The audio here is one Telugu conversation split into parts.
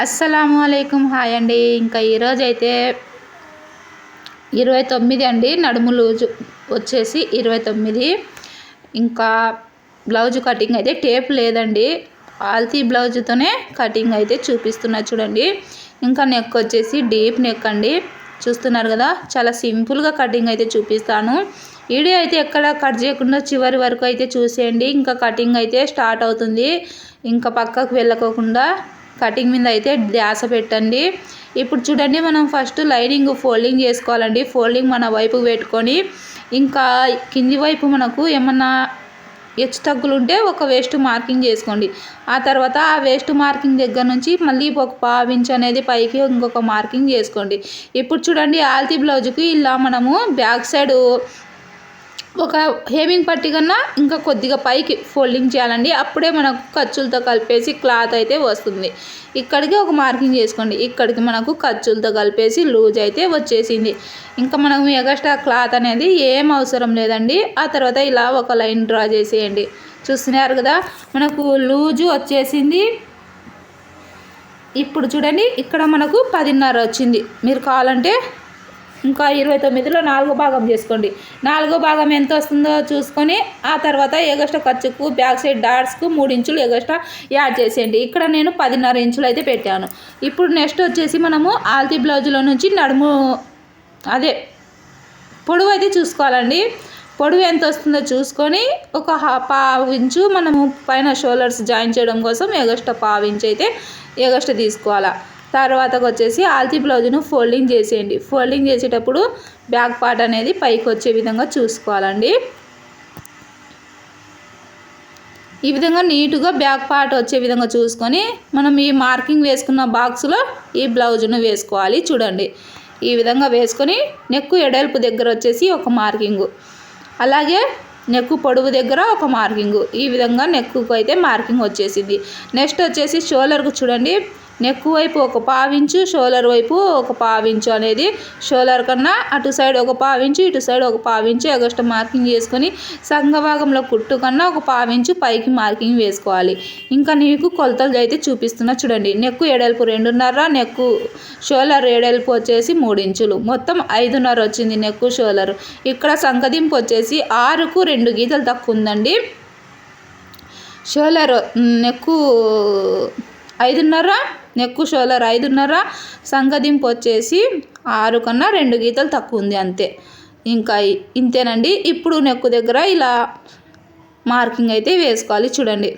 అస్సలాము అయికం హాయ్ అండి. ఇంకా ఈరోజు అయితే ఇరవై తొమ్మిది అండి. నడుము లూజు వచ్చేసి ఇరవై తొమ్మిది. ఇంకా బ్లౌజ్ కటింగ్ అయితే టేప్ లేదండి. ఆల్తీ బ్లౌజ్తోనే కటింగ్ అయితే చూపిస్తున్నా చూడండి. ఇంకా నెక్ వచ్చేసి డీప్ నెక్ అండి. చూస్తున్నారు కదా చాలా సింపుల్గా కటింగ్ అయితే చూపిస్తాను. వీడియో అయితే ఎక్కడ కట్ చేయకుండా చివరి వరకు అయితే చూసేయండి. ఇంకా కటింగ్ అయితే స్టార్ట్ అవుతుంది. ఇంకా పక్కకు వెళ్ళకోకుండా కటింగ్ మీద అయితే ధ్యాస పెట్టండి. ఇప్పుడు చూడండి మనం ఫస్ట్ లైనింగ్ ఫోల్డింగ్ చేసుకోవాలండి. ఫోల్డింగ్ మన వైపు పెట్టుకొని ఇంకా కింది వైపు మనకు ఏమన్నా హెచ్చు తగ్గులు ఉంటే ఒక వేస్ట్ మార్కింగ్ చేసుకోండి. ఆ తర్వాత ఆ వేస్ట్ మార్కింగ్ దగ్గర నుంచి మళ్ళీ ఒక పావించ్ అనేది పైకి ఇంకొక మార్కింగ్ చేసుకోండి. ఇప్పుడు చూడండి ఆల్తీ బ్లౌజ్కి ఇలా మనము బ్యాక్ సైడ్ ఒక హేమింగ్ పట్టి కన్నా ఇంకా కొద్దిగా పైకి ఫోల్డింగ్ చేయాలండి. అప్పుడే మనకు ఖర్చులతో కలిపేసి క్లాత్ అయితే వస్తుంది. ఇక్కడికి ఒక మార్కింగ్ చేసుకోండి. ఇక్కడికి మనకు ఖర్చులతో కలిపేసి లూజ్ అయితే వచ్చేసింది. ఇంకా మనకు ఎగస్ట్రా క్లాత్ అనేది ఏం అవసరం లేదండి. ఆ తర్వాత ఇలా ఒక లైన్ డ్రా చేసేయండి. చూస్తున్నారు కదా మనకు లూజు వచ్చేసింది. ఇప్పుడు చూడండి ఇక్కడ మనకు పదిన్నర వచ్చింది. మీరు కావాలంటే ఇంకా ఇరవై తొమ్మిదిలో నాలుగో భాగం చేసుకోండి. నాలుగో భాగం ఎంత వస్తుందో చూసుకొని ఆ తర్వాత ఎగస్ట్రా ఖర్చుకు బ్యాక్ సైడ్ డాట్స్కు మూడు ఇంచులు ఎగస్ట్రా యాడ్ చేసేయండి. ఇక్కడ నేను పదిన్నర ఇంచులు అయితే పెట్టాను. ఇప్పుడు నెక్స్ట్ వచ్చేసి మనము ఆల్తీ బ్లౌజ్లో నుంచి నడుము అదే పొడవు అయితే చూసుకోవాలండి. పొడవు ఎంత వస్తుందో చూసుకొని ఒక పావు ఇంచు మనము పైన షోల్డర్స్ జాయిన్ చేయడం కోసం ఎగస్ట్రా పావు ఇంచు అయితే ఎగస్ట్రా తీసుకోవాలా. తర్వాతకు వచ్చేసి ఆల్తీ బ్లౌజ్ను ఫోల్డింగ్ చేసేయండి. ఫోల్డింగ్ చేసేటప్పుడు బ్యాక్ పార్ట్ అనేది పైకి వచ్చే విధంగా చూసుకోవాలండి. ఈ విధంగా నీట్గా బ్యాక్ పార్ట్ వచ్చే విధంగా చూసుకొని మనం ఈ మార్కింగ్ వేసుకున్న బాక్స్లో ఈ బ్లౌజ్ను వేసుకోవాలి. చూడండి. ఈ విధంగా వేసుకొని నెక్కు ఎడల్పు దగ్గర వచ్చేసి ఒక మార్కింగు. అలాగే నెక్కు పొడవు దగ్గర ఒక మార్కింగు. ఈ విధంగా నెక్కుకు అయితే మార్కింగ్ వచ్చేసింది. నెక్స్ట్ వచ్చేసి షోల్డర్కు చూడండి. నెక్ వైపు ఒక పావించు షోలర్ వైపు ఒక పావించు అనేది షోలర్ కన్నా అటు సైడ్ ఒక పావించు ఇటు సైడ్ ఒక పావించు ఎగస్ట్ మార్కింగ్ చేసుకొని సంఘభాగంలో కుట్టు కన్నా ఒక పావించు పైకి మార్కింగ్ వేసుకోవాలి. ఇంకా నీకు కొలతలు అయితే చూపిస్తున్నా చూడండి. నెక్కు ఏడల్పు రెండున్నర నెక్కు షోలర్ ఏడల్పు వచ్చేసి మూడు ఇంచులు మొత్తం ఐదున్నర వచ్చింది నెక్కు షోలర్. ఇక్కడ సంకదింపు వచ్చేసి ఆరుకు రెండు గీతలు తక్కువ ఉందండి. షోలర్ నెక్కు ఐదున్నర నెక్కు షోలర్ ఐదున్నర సంగదింపు వచ్చేసి ఆరు కన్నా రెండు గీతలు తక్కువ ఉంది అంతే. ఇంకా ఇంతేనండి. ఇప్పుడు నెక్కు దగ్గర ఇలా మార్కింగ్ అయితే వేసుకోవాలి చూడండి.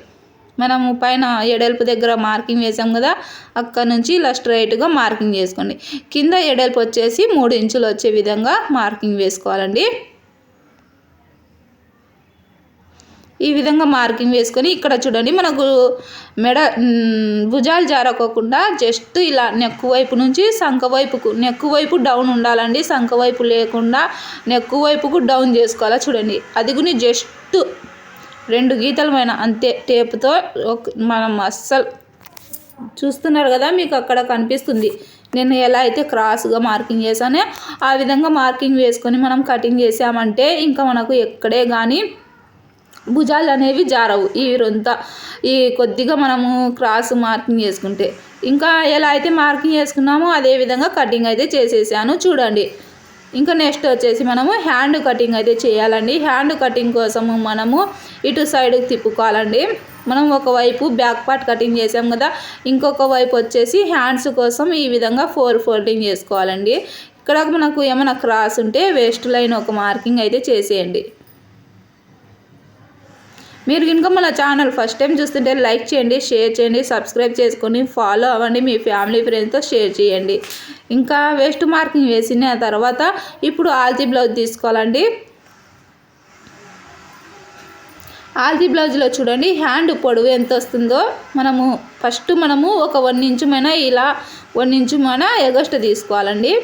మనము పైన ఎడల్పు దగ్గర మార్కింగ్ వేసాం కదా అక్కడ నుంచి ఇలా స్ట్రైట్గా మార్కింగ్ చేసుకోండి కింద ఎడల్పు వచ్చేసి మూడు ఇంచులు వచ్చే విధంగా మార్కింగ్ వేసుకోవాలండి. ఈ విధంగా మార్కింగ్ వేసుకొని ఇక్కడ చూడండి మనకు మెడ భుజాలు జారకోకుండా జస్ట్ ఇలా నెక్కు వైపు నుంచి సంఖ వైపుకు నెక్కు వైపు డౌన్ ఉండాలండి. సంఖ వైపు లేకుండా నెక్కు వైపుకు డౌన్ చేసుకోవాలా చూడండి. అది కూడా జస్ట్ రెండు గీతలమైన అంతే టేపుతో మనం అస్సలు చూస్తున్నారు కదా మీకు అక్కడ కనిపిస్తుంది. నేను ఎలా అయితే క్రాస్గా మార్కింగ్ చేశానో ఆ విధంగా మార్కింగ్ వేసుకొని మనం కటింగ్ చేసామంటే ఇంకా మనకు ఎక్కడే కానీ భుజాలు అనేవి జారవు. ఈ రొంత ఈ కొద్దిగా మనము క్రాస్ మార్కింగ్ చేసుకుంటే. ఇంకా ఎలా అయితే మార్కింగ్ చేసుకున్నామో అదే విధంగా కటింగ్ అయితే చేసేసాను. చూడండి. ఇంకా నెక్స్ట్ వచ్చేసి మనము హ్యాండ్ కటింగ్ అయితే చేయాలండి. హ్యాండ్ కటింగ్ కోసము మనము ఇటు సైడ్ తిప్పుకోవాలండి. మనం ఒకవైపు బ్యాక్ పార్ట్ కటింగ్ చేసాం కదా ఇంకొక వైపు వచ్చేసి హ్యాండ్స్ కోసం ఈ విధంగా ఫోర్ ఫోల్డింగ్ చేసుకోవాలండి. ఇక్కడ మనకు ఏమైనా క్రాస్ ఉంటే వేస్ట్ లైన్ ఒక మార్కింగ్ అయితే చేసేయండి. మీరు కనుక మన ఛానల్ ఫస్ట్ టైం చూస్తుంటే లైక్ చేయండి షేర్ చేయండి సబ్స్క్రైబ్ చేసుకొని ఫాలో అవ్వండి మీ ఫ్యామిలీ ఫ్రెండ్స్తో షేర్ చేయండి. ఇంకా వేస్ట్ మార్కింగ్ వేసిన తర్వాత ఇప్పుడు ఆల్జీ బ్లౌజ్ తీసుకోవాలండి. ఆల్జీ బ్లౌజ్లో చూడండి హ్యాండ్ పొడవు ఎంత వస్తుందో మనము ఫస్ట్ మనము ఒక వన్ ఇంచుమైనా ఇలా వన్ ఇంచుమైనా ఎగస్ట్ తీసుకోవాలండి.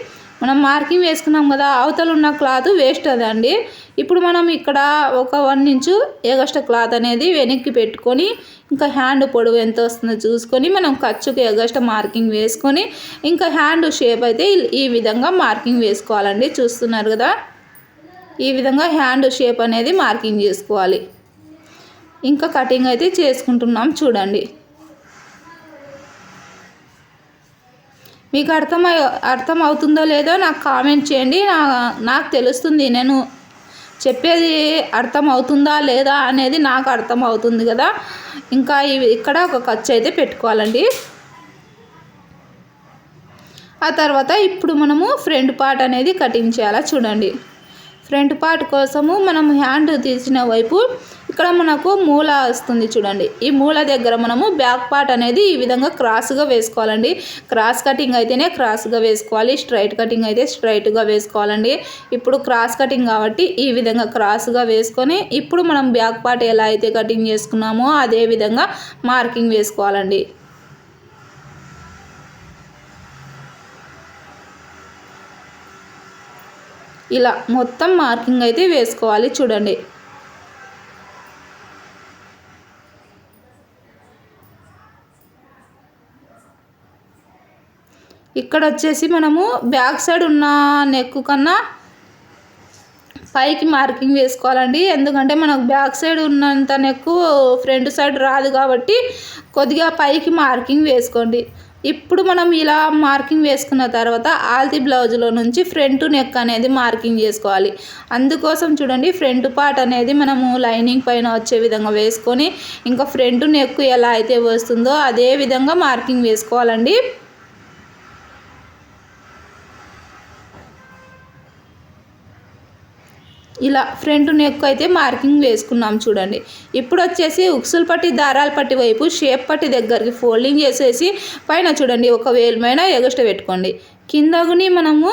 మనం మార్కింగ్ వేసుకున్నాం కదా అవతల ఉన్న క్లాత్ వేస్ట్ అదండి ఇప్పుడు మనం ఇక్కడ ఒక వన్ ఇంచు ఎగస్ట క్లాత్ అనేది వెనక్కి పెట్టుకొని ఇంకా హ్యాండ్ పొడవు ఎంత వస్తుందో చూసుకొని మనం ఖర్చుకు ఎగస్ట మార్కింగ్ వేసుకొని ఇంకా హ్యాండ్ షేప్ అయితే ఈ విధంగా మార్కింగ్ వేసుకోవాలండి. చూస్తున్నారు కదా? ఈ విధంగా హ్యాండ్ షేప్ అనేది మార్కింగ్ చేసుకోవాలి. ఇంకా కటింగ్ అయితే చేసుకుంటున్నాం చూడండి. మీకు అర్థమై అర్థం అవుతుందో లేదో నాకు కామెంట్ చేయండి. నా నాకు తెలుస్తుంది నేను చెప్పేది అర్థం అవుతుందా లేదా అనేది నాకు అర్థం అవుతుంది కదా. ఇంకా ఇవి ఇక్కడ ఒక ఖర్చు అయితే పెట్టుకోవాలండి. ఆ తర్వాత ఇప్పుడు మనము ఫ్రంట్ పార్ట్ అనేది కటింగ్ చేయాలా చూడండి. ఫ్రంట్ పార్ట్ కోసము మనం హ్యాండ్ తీసిన వైపు ఇక్కడ మనకు మూల వస్తుంది చూడండి. ఈ మూల దగ్గర మనము బ్యాక్ పార్ట్ అనేది ఈ విధంగా క్రాస్గా వేసుకోవాలండి. క్రాస్ కటింగ్ అయితేనే క్రాస్గా వేసుకోవాలి. స్ట్రైట్ కటింగ్ అయితే స్ట్రైట్గా వేసుకోవాలండి. ఇప్పుడు క్రాస్ కటింగ్ కాబట్టి ఈ విధంగా క్రాస్గా వేసుకొని ఇప్పుడు మనం బ్యాక్ పార్ట్ ఎలా అయితే కటింగ్ చేసుకున్నామో అదే విధంగా మార్కింగ్ వేసుకోవాలండి. ఇలా మొత్తం మార్కింగ్ అయితే వేసుకోవాలి చూడండి. ఇక్కడ వచ్చేసి మనము బ్యాక్ సైడ్ ఉన్న నెక్ కన్నా పైకి మార్కింగ్ వేసుకోవాలండి. ఎందుకంటే మనకు బ్యాక్ సైడ్ ఉన్నంత నెక్ ఫ్రంట్ సైడ్ రాదు కాబట్టి కొద్దిగా పైకి మార్కింగ్ వేసుకోండి. ఇప్పుడు మనం ఇలా మార్కింగ్ వేసుకున్న తర్వాత ఆల్తి బ్లౌజ్లో నుంచి ఫ్రంట్ నెక్ అనేది మార్కింగ్ చేసుకోవాలి. అందుకోసం చూడండి ఫ్రంట్ పార్ట్ అనేది మనము లైనింగ్ పైన వచ్చే విధంగా వేసుకొని ఇంకా ఫ్రంట్ నెక్ ఎలా అయితే వస్తుందో అదే విధంగా మార్కింగ్ వేసుకోవాలండి. ఇలా ఫ్రంట్ నెక్ అయితే మార్కింగ్ వేసుకున్నాం చూడండి. ఇప్పుడు వచ్చేసి ఉక్సులు పట్టి దారాల పట్టి వైపు షేప్ పట్టి దగ్గరికి ఫోల్డింగ్ చేసేసి పైన చూడండి ఒక వేలమైన ఎగస్ట్ పెట్టుకోండి. కిందగుని మనము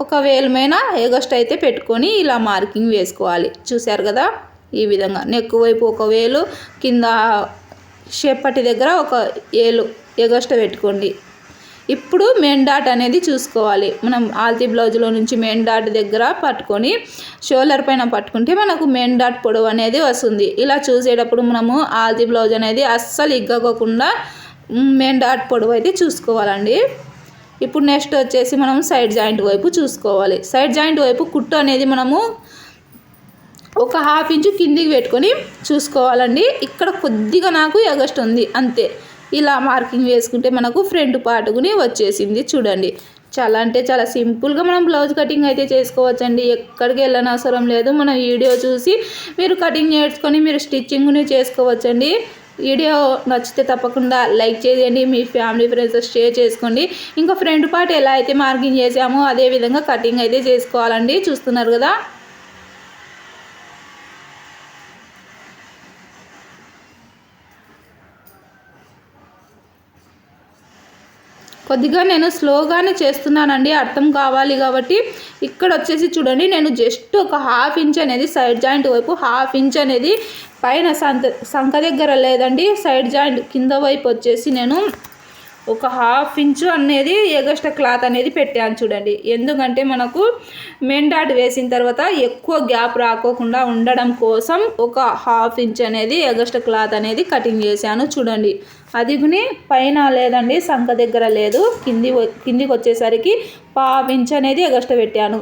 ఒక వేలమైన ఎగస్ట్ అయితే పెట్టుకొని ఇలా మార్కింగ్ వేసుకోవాలి. చూశారు కదా? ఈ విధంగా నెక్ వైపు ఒక వేలు కింద షేప్ పట్టి దగ్గర ఒక ఏలు ఎగస్ట్ పెట్టుకోండి. ఇప్పుడు మెయిన్ డాట్ అనేది చూసుకోవాలి. మనం ఆల్తీ బ్లౌజ్లో నుంచి మెయిన్ డాట్ దగ్గర పట్టుకొని షోల్డర్ పైన పట్టుకుంటే మనకు మెయిన్ డాట్ పొడవు అనేది వస్తుంది. ఇలా చూసేటప్పుడు మనము ఆల్తీ బ్లౌజ్ అనేది అస్సలు ఇగ్గకోకుండా మెయిన్ డాట్ పొడవు అయితే చూసుకోవాలండి. ఇప్పుడు నెక్స్ట్ వచ్చేసి మనం సైడ్ జాయింట్ వైపు చూసుకోవాలి. సైడ్ జాయింట్ వైపు కుట్టు అనేది మనము ఒక హాఫ్ ఇంచు కిందికి పెట్టుకొని చూసుకోవాలండి. ఇక్కడ కొద్దిగా నాకు ఎగస్ట్ ఉంది అంతే. ఇలా మార్కింగ్ వేసుకుంటే మనకు ఫ్రంట్ పాటుకుని వచ్చేసింది చూడండి. చాలా అంటే చాలా సింపుల్గా మనం బ్లౌజ్ కటింగ్ అయితే చేసుకోవచ్చండి. ఎక్కడికి వెళ్ళనవసరం లేదు. మన వీడియో చూసి మీరు కటింగ్ నేర్చుకొని మీరు స్టిచ్చింగ్ని చేసుకోవచ్చండి. వీడియో నచ్చితే తప్పకుండా లైక్ చేయండి. మీ ఫ్యామిలీ ఫ్రెండ్స్ షేర్ చేసుకోండి. ఇంకా ఫ్రంట్ పార్ట్ ఎలా అయితే మార్కింగ్ చేసామో అదే విధంగా కటింగ్ అయితే చేసుకోవాలండి. చూస్తున్నారు కదా? కొద్దిగా నేను స్లోగానే చేస్తున్నానండి అర్థం కావాలి కాబట్టి. ఇక్కడ వచ్చేసి చూడండి నేను జస్ట్ ఒక హాఫ్ ఇంచ్ అనేది సైడ్ జాయింట్ వైపు హాఫ్ ఇంచ్ అనేది పైన సంత సంఖ దగ్గర లేదండి సైడ్ జాయింట్ కింద వైపు వచ్చేసి నేను ఒక హాఫ్ ఇంచు అనేది ఎగస్ట్రా క్లాత్ అనేది పెట్టాను చూడండి. ఎందుకంటే మనకు మెండాట్ వేసిన తర్వాత ఎక్కువ గ్యాప్ రాకోకుండా ఉండడం కోసం ఒక హాఫ్ ఇంచ్ అనేది ఎగస్ట్రా క్లాత్ అనేది కటింగ్ చేశాను చూడండి. అదిగుని పైన లేదండి సంఖ దగ్గర లేదు. కింది కిందికి వచ్చేసరికి పావు ఇంచ్ అనేది ఎగస్ట్రా పెట్టాను.